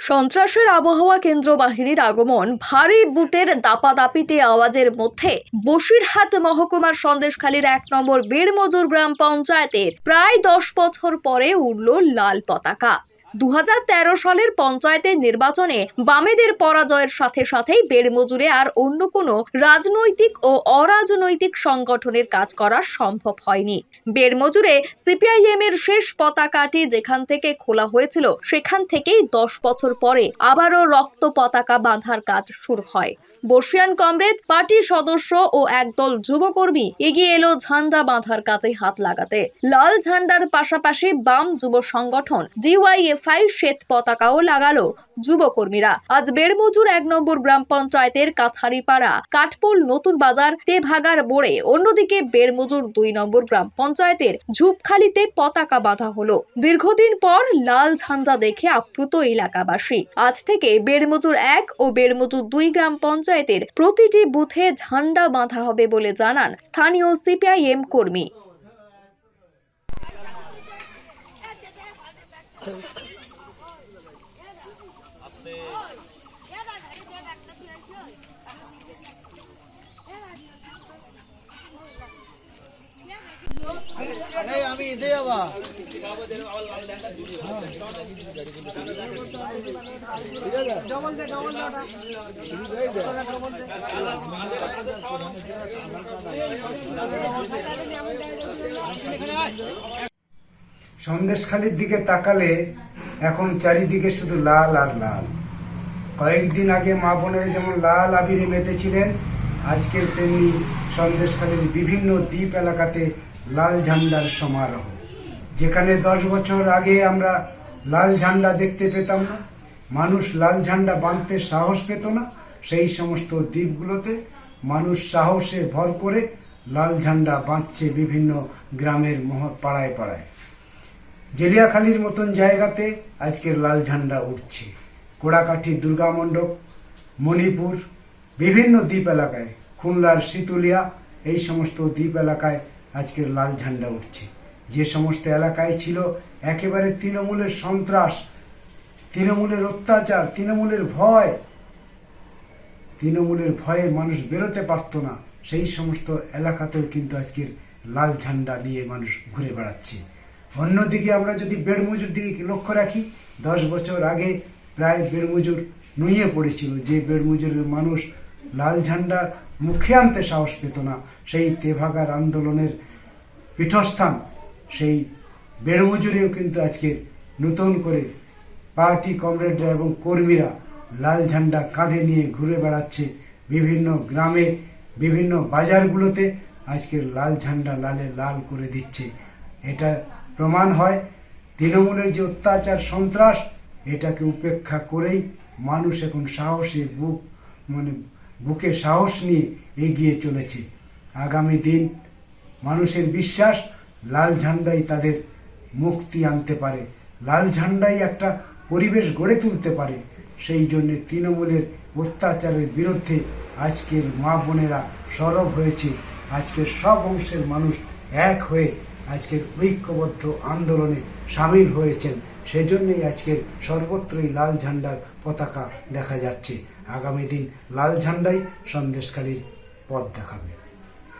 সন্ত্রাসের আবহাওয়া কেন্দ্র বাহিনীর আগমন, ভারী বুটের দাপাদাপিতে আওয়াজের মধ্যে বসিরহাট মহকুমার সন্দেশখালীর এক নম্বর বীরমজুর গ্রাম পঞ্চায়েতের প্রায় দশ বছর পরে উড়ল লাল পতাকা। দু হাজার তেরো সালের পঞ্চায়েতের নির্বাচনে বামেদের পরাজয়ের সাথে সাথেই বেড়মজুরে আর অন্য কোনো রাজনৈতিক ও অরাজনৈতিক সংগঠনের কাজ করা সম্ভব হয়নি। বেড়মজুরে সিপিআইএম এর শেষ পতাকাটি যেখান থেকে খোলা হয়েছিল, সেখান থেকেই দশ বছর পরে আবারও রক্ত পতাকা বাঁধার কাজ শুরু হয়। বর্ষিয়ান কমরেড পার্টির সদস্য ও একদল যুবকর্মী এগিয়ে এলো ঝান্ডা বাঁধার কাজে হাত লাগাতে। লাল ঝান্ডার পাশাপাশি বাম যুব সংগঠন ডিওয়াইএফআই শ্বেত পতাকাও লাগালো যুবকর্মীরা। আজ বেড়মজুর এক নম্বর গ্রাম পঞ্চায়েতের কাছারিপাড়া কাঠপোল নতুন বাজার তেভাগার মোড়ে অন্যদিকে বেড়মজুর দুই নম্বর গ্রাম পঞ্চায়েতের ঝুপখালিতে পতাকা বাঁধা হলো। দীর্ঘদিন পর লাল ঝান্ডা দেখে আপ্লুত এলাকাবাসী। আজ থেকে বেড়মজুর এক ও বেড়মজুর দুই গ্রাম পঞ্চায়েতের প্রতিটি বুথে ঝান্ডা বাঁধা হবে বলে জানান স্থানীয় সিপিআইএম কর্মী। আমি সন্দেশখালির দিকে তাকালে এখন চারিদিকে শুধু লাল আর লাল। কয়েকদিন আগে মা বোনেরা যেমন লাল আবিরে মেতেছিলেন, আজকের তেমনি সন্দেশখালীর বিভিন্ন দ্বীপ এলাকাতে লাল ঝান্ডার সমারোহ। যেখানে দশ বছর আগে আমরা লাল ঝান্ডা দেখতে পেতাম না, মানুষ লাল ঝান্ডা বাঁধতে সাহস পেত না, সেই সমস্ত দ্বীপগুলোতে মানুষ সাহসে ভর করে লাল ঝান্ডা বাঁধছে বিভিন্ন গ্রামের মহ, পাড়ায় পাড়ায়। জেলিয়াখালির মতন জায়গাতে আজকের লাল ঝান্ডা উঠছে। কোড়াকাঠি দুর্গা মণ্ডপ, মণিপুর, বিভিন্ন দ্বীপ এলাকায়, খুলনার শীতুলিয়া, এই সমস্ত দ্বীপ এলাকায় আজকের লাল ঝান্ডা উঠছে। যে সমস্ত এলাকায় ছিল একেবারে তৃণমূলের সন্ত্রাস, তৃণমূলের অত্যাচার, তৃণমূলের ভয়, তৃণমূলের ভয়ে মানুষ বেরোতে পারতো না। সেই সমস্ত এলাকাতেও কিন্তু আজকের লাল ঝান্ডা নিয়ে মানুষ ঘুরে বেড়াচ্ছে। অন্যদিকে আমরা যদি বেড়মজুর দিকে লক্ষ্য রাখি, দশ বছর আগে প্রায় বেড়মজুর নুয়ে পড়েছিল। যে বেড়মজুরের মানুষ লাল ঝান্ডা মুখে আনতে সাহস পেত না, সেই তেভাগার আন্দোলনের পীঠস্থান সেই বেড়মজুরিও কিন্তু আজকে নতুন করে পার্টি কমরেডরা এবং কর্মীরা লাল ঝান্ডা কাঁধে নিয়ে ঘুরে বেড়াচ্ছে বিভিন্ন গ্রামে, বিভিন্ন বাজারগুলোতে। আজকের লাল ঝান্ডা লালে লাল করে দিচ্ছে। এটা প্রমাণ হয় তৃণমূলের যে অত্যাচার, সন্ত্রাস, এটাকে উপেক্ষা করেই মানুষ এখন সাহসে বুক মানে বুকে সাহস নিয়ে এগিয়ে চলেছে। আগামী দিন মানুষের বিশ্বাস লাল ঝান্ডাই তাদের মুক্তি আনতে পারে। লাল ঝান্ডাই একটা পরিবেশ গড়ে তুলতে পারে। সেই জন্যে তৃণমূলের অত্যাচারের বিরুদ্ধে আজকের মা বোনেরা সরব হয়েছে। আজকের সব অংশের মানুষ এক হয়ে আজকের ঐক্যবদ্ধ আন্দোলনে সামিল হয়েছেন। সেজন্যই আজকের সর্বত্রই লাল ঝান্ডার পতাকা দেখা যাচ্ছে। আগামী দিন লাল ঝান্ডাই সন্দেশকালীর পথ দেখাবে।